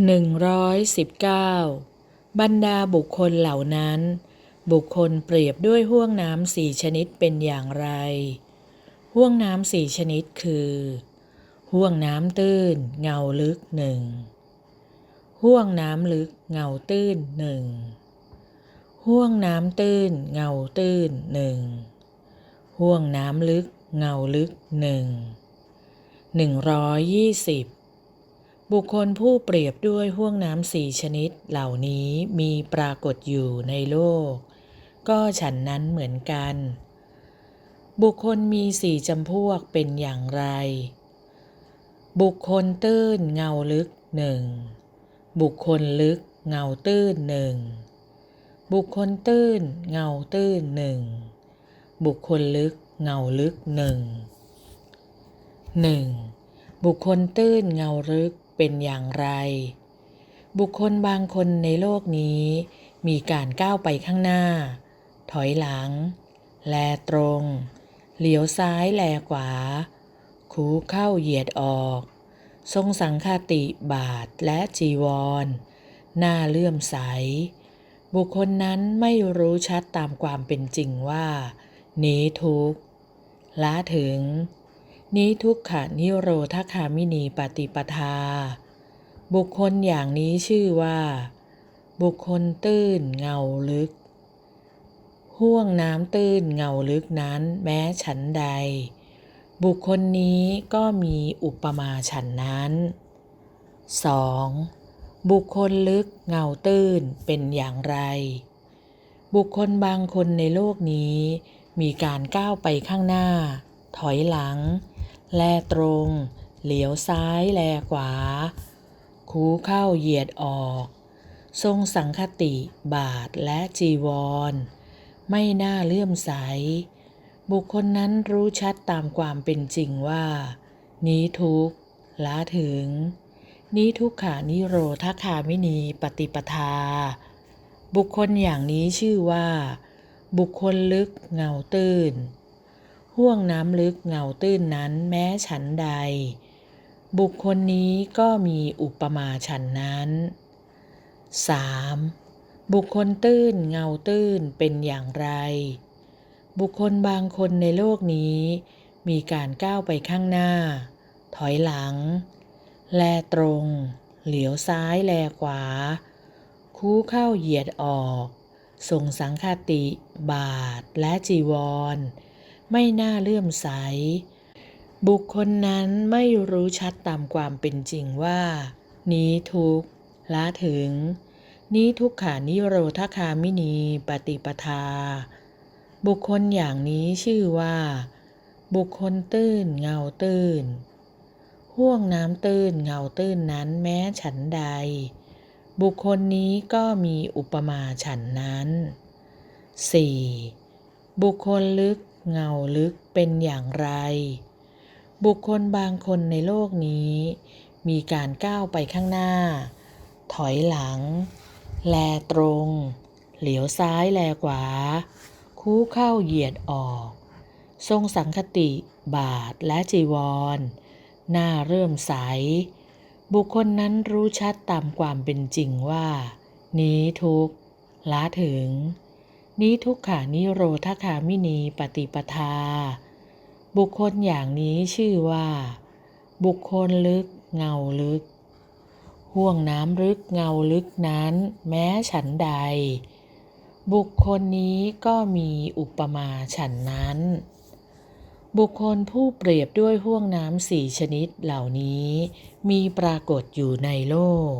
119 บรรดาบุคคลเหล่านั้น บุคคลเปรียบด้วยห่วงน้ำสี่ชนิดเป็นอย่างไรห่วงน้ำสี่ชนิดคือห่วงน้ำตื้น เงาลึกหนึ่งห่วงน้ำลึกเงาตื้นหนึ่งห่วงน้ำตื้น เงาตื้นหนึ่งห่วงน้ำลึก เงาลึกหนึ่งหนึ่งร้อยยี่สิบ บุคคลผู้เปรียบด้วยห่วงน้ำสี่ชนิดเหล่านี้มีปรากฏอยู่ในโลก ก็ฉันนั้นเหมือนกัน บุคคลมีสี่จำพวกเป็นอย่างไร บุคคลตื้นเงาลึกหนึ่งบุคคลลึกเงาตื้นหนึ่งบุคคลตื้นเงาตื้นหนึ่งบุคคลลึกเงาลึกหนึ่งหนึ่งบุคคลตื้นเงาลึก เป็นอย่างไร บุคคลบางคนในโลกนี้ มีการก้าวไปข้างหน้า ถอยหลัง แลตรง เหลียวซ้ายแลขวา คูเข้าเหยียดออก ทรงสังคติบาทและจีวร หน้าเลื่อมใส บุคคลนั้นไม่รู้ชัดตามความเป็นจริงว่า นี้ทุกข์ละถึง นี้ทุกขานิโรธคามินีปฏิปทา บุคคลอย่างนี้ชื่อว่า บุคคลตื้นเงาลึก ห่วงน้ำตื้นเงาลึกนั้นแม้ฉันใด บุคคลนี้ก็มีอุปมาฉันนั้น 2. บุคคลลึกเงาตื้นเป็นอย่างไร บุคคลบางคนในโลกนี้มีการก้าวไปข้างหน้า ถอยหลัง แลตรง เหลียวซ้ายแลขวา คูเข้าเหยียดออก ทรงสังคติบาทและจีวร ไม่น่าเลื่อมใส บุคคลนั้นรู้ชัดตามความเป็นจริงว่า นี้ทุกข์ละถึง นี้ทุกขานิโรธคามินีปฏิปทา บุคคลอย่างนี้ชื่อว่า บุคคลลึกเงาตื้น ห่วงน้ำลึกเงาตื้นนั้นแม้ฉันใด บุคคลนี้ก็มีอุปมาฉันนั้น 3. บุคคลตื้นเงาตื้นเป็นอย่างไร บุคคลบางคนในโลกนี้ มีการก้าวไปข้างหน้า ถอยหลัง แลตรง เหลียวซ้ายแลขวา คู่เข้าเหยียดออกทรงสังคติ บาทและจีวร ไม่น่าเลื่อมใส บุคคลนั้นไม่รู้ชัดตามความเป็นจริงว่า นี้ทุกละถึง นี้ทุกขานิโรธคามินีปฏิปทา บุคคลอย่างนี้ชื่อว่า บุคคลตื้นเงาตื้นห่วงน้ำตื้นเงาตื้นนั้นแม้ฉันใด บุคคลนี้ก็มีอุปมาฉันนั้น 4. บุคคลลึก เงาลึกเป็นอย่างไร บุคคลบางคนในโลกนี้ มีการก้าวไปข้างหน้า ถอยหลัง แลตรง เหลียวซ้ายแลขวา คู่เข้าเหยียดออก ทรงสังคติบาทและจีวร หน้าเริ่มใส บุคคลนั้นรู้ชัดตามความเป็นจริงว่า นี้ทุกข์ละถึง นี้ทุกขานิโรธคามินีปฏิปทา บุคคลอย่างนี้ชื่อว่า บุคคลลึกเงาลึก ห่วงน้ำลึกเงาลึกนั้น แม้ฉันใด บุคคลนี้ก็มีอุปมาฉันนั้น บุคคลผู้เปรียบด้วยห่วงน้ำสี่ชนิดเหล่านี้ มีปรากฏอยู่ในโลก